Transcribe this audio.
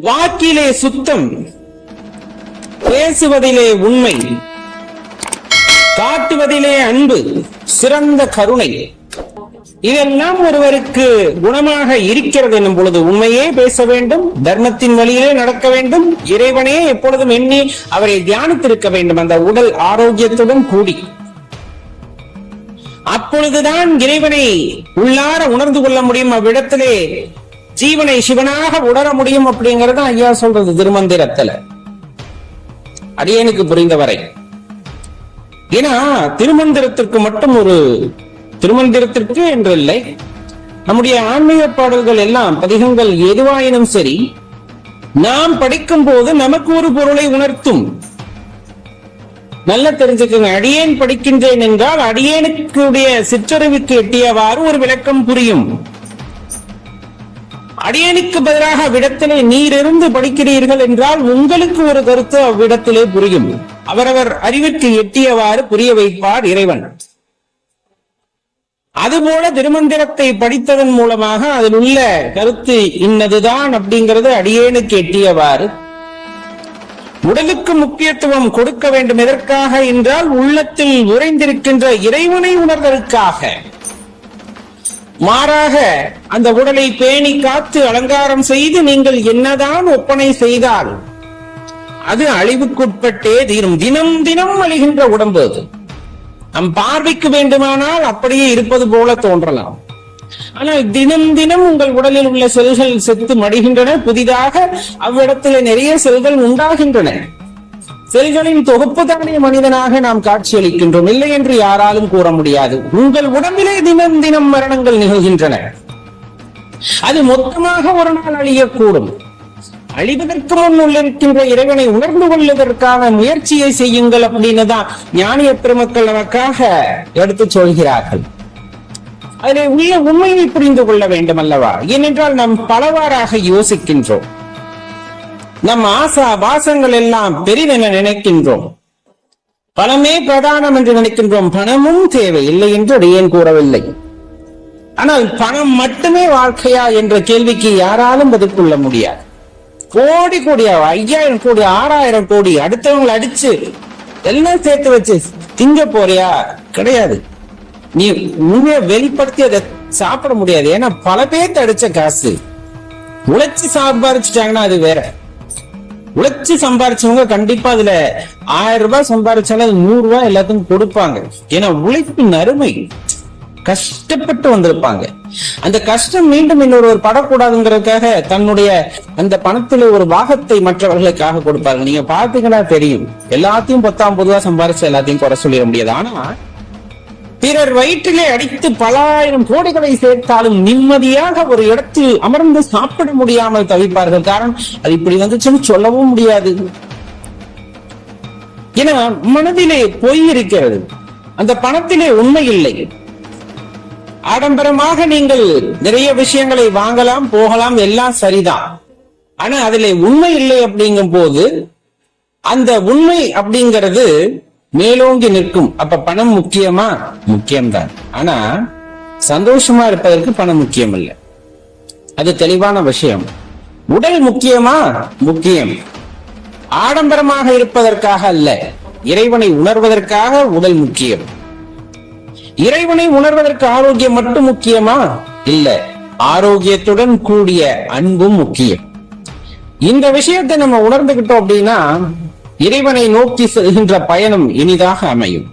வாக்கிலே சுத்தம் பேசுவதிலே உண்மை காட்டுவதிலே அன்பு சிறந்த கருணை. இதெல்லாம் ஒருவருக்கு குணமாக இருக்கிறது என்னும் பொழுது உண்மையே பேச வேண்டும் தர்மத்தின் வழியிலே நடக்க வேண்டும் இறைவனே எப்பொழுதும் எண்ணி அவரை தியானித்திருக்க வேண்டும் அந்த உடல் ஆரோக்கியத்துடன் கூடி. அப்பொழுதுதான் இறைவனை உள்ளார உணர்ந்து கொள்ள முடியும் அவ்விடத்திலே. ஜீவனை சிவனாக உணர முடியும் அப்படிங்கறத ஐயா சொல்றது திருமந்திரத்துல. அடியனுக்கு புரிந்தவரை. ஏன்னா திருமந்திரத்திற்கு மட்டும் ஒரு திருமந்திரத்திற்கு என்று இல்லை நம்முடைய ஆன்மீக பாடல்கள் எல்லாம் பதிகங்கள் எதுவாயினும் சரி நாம் படிக்கும் போது நமக்கு ஒரு பொருளை உணர்த்தும். நல்லா தெரிஞ்சுக்கங்க. அடியேன் படிக்கின்றேன் என்றால் அடியேனுக்குடைய சிற்றறிவுக்கு எட்டியவாறு ஒரு விளக்கம் புரியும். அடியனுக்கு பதிலாக அவ்விடத்திலே நீர் இருந்து படிக்கிறீர்கள் என்றால் உங்களுக்கு ஒரு கருத்து அவ்விடத்திலே புரியும். அவரவர் அறிவிற்கு எட்டியவாறு புரிய வைப்பார் இறைவன். அதுபோல திருமந்திரத்தை படித்ததன் மூலமாக அதில் உள்ள கருத்து இன்னதுதான் அப்படிங்கிறது அடியேனுக்கு எட்டியவாறு. உடலுக்கு முக்கியத்துவம் கொடுக்க வேண்டும் எதற்காக என்றால் உள்ளத்தில் உறைந்திருக்கின்ற இறைவனை உணர்வதற்காக மாறாக அந்த உடலை பேணி காத்து அலங்காரம் செய்து நீங்கள் என்னதான் ஒப்பனை செய்தால் அது அழிவுக்குட்பட்டே தீரும். தினம் தினம் அழிகின்ற உடம்பு அது. நம் பார்வைக்கு வேண்டுமானால் அப்படியே இருப்பது போல தோன்றலாம். ஆனால் தினம் தினம் உங்கள் உடலில் உள்ள செல்கள் செத்து மடிகின்றன. புதிதாக அவ்விடத்தில் நிறைய செல்கள் உண்டாகின்றன. செல்களின் தொகுப்பு தானே மனிதனாக நாம் காட்சியளிக்கின்றோம். இல்லை என்று யாராலும் கூற முடியாது. உங்கள் உடம்பிலே தினம் தினம் மரணங்கள் நிகழ்கின்றன. அது மொத்தமாக ஒரு நாள் அழியக்கூடும். அழிவதற்கு முன் உள்ளிருக்கின்ற இறைவனை உணர்ந்து கொள்வதற்கான முயற்சியை செய்யுங்கள் அப்படின்னு தான் ஞானிய பெருமக்கள் நமக்காக எடுத்து சொல்கிறார்கள். அதிலே உள்ள உண்மையை புரிந்து கொள்ள வேண்டும் அல்லவா ஏனென்றால் நாம் பலவாறாக யோசிக்கின்றோம். நம் ஆசா வாசங்கள் எல்லாம் பெரிதென நினைக்கின்றோம். பணமே பிரதானம் என்று நினைக்கின்றோம். பணமும் தேவை இல்லை என்று அடியேன் கூறவில்லை. ஆனால் பணம் மட்டுமே வாழ்க்கையா என்ற கேள்விக்கு யாராலும் பதில் கொள்ள முடியாது. கோடி கோடியா ஐயாயிரம் கோடி ஆறாயிரம் கோடி அடுத்தவங்களை அடிச்சு எல்லாம் சேர்த்து வச்சு திங்க போறியா? கிடையாது. நீ உண்மையை வெளிப்படுத்தி அதை சாப்பிட முடியாது. ஏன்னா பல பேர்த்து அடிச்ச காசு. உழைச்சி சம்பாரிச்சுட்டாங்கன்னா அது வேற. உழைச்சு சம்பாரிச்சவங்க கண்டிப்பா அதுல ஆயிரம் ரூபாய் சம்பாரிச்சாலும் அது நூறு ரூபாய் எல்லாத்துக்கும் கொடுப்பாங்க. ஏன்னா உழைப்பின் அருமை கஷ்டப்பட்டு வந்திருப்பாங்க. அந்த கஷ்டம் மீண்டும் இன்னொருவர் படக்கூடாதுங்கிறதுக்காக தன்னுடைய அந்த பணத்துல ஒரு பாகத்தை மற்றவர்களுக்காக கொடுப்பார்கள் நீங்க பாத்தீங்கன்னா தெரியும். எல்லாத்தையும் பத்தாம் பொதுவா சம்பாரிச்சு எல்லாத்தையும் குறை சொல்லிட முடியாது. ஆனா பிறர் வயிற்றிலே அடித்து பல ஆயிரம் கோடிகளை சேர்த்தாலும் நிம்மதியாக ஒரு இடத்தில் அமர்ந்து சாப்பிட முடியாமல் தவிப்பார்கள். காரணம் அது இப்படி வந்துச்சுன்னு சொல்லவும் முடியாது. ஏன்னா மனதிலே பொய் இருக்கிறது. அந்த பணத்திலே உண்மை இல்லை. ஆடம்பரமாக நீங்கள் நிறைய விஷயங்களை வாங்கலாம் போகலாம் எல்லாம் சரிதான். ஆனா அதிலே உண்மை இல்லை அப்படிங்கும் போது அந்த உண்மை அப்படிங்கிறது மேலோங்கி நிற்கும். அப்ப பணம் முக்கியமா? முக்கியம்தான். ஆனா சந்தோஷமா இருப்பதற்கு பணம் முக்கியம் இல்லை அது தெளிவான விஷயம். உடல் முக்கியமா? முக்கியம். ஆடம்பரமாக இருப்பதற்காக அல்ல. இறைவனை உணர்வதற்காக உடல் முக்கியம். இறைவனை உணர்வதற்கு ஆரோக்கியம் மட்டும் முக்கியமா? இல்ல. ஆரோக்கியத்துடன் கூடிய அன்பும் முக்கியம். இந்த விஷயத்தை நம்ம உணர்ந்துகிட்டோம் அப்படின்னா இறைவனை நோக்கி செல்கின்ற பயணம் இனிதாக அமையும்.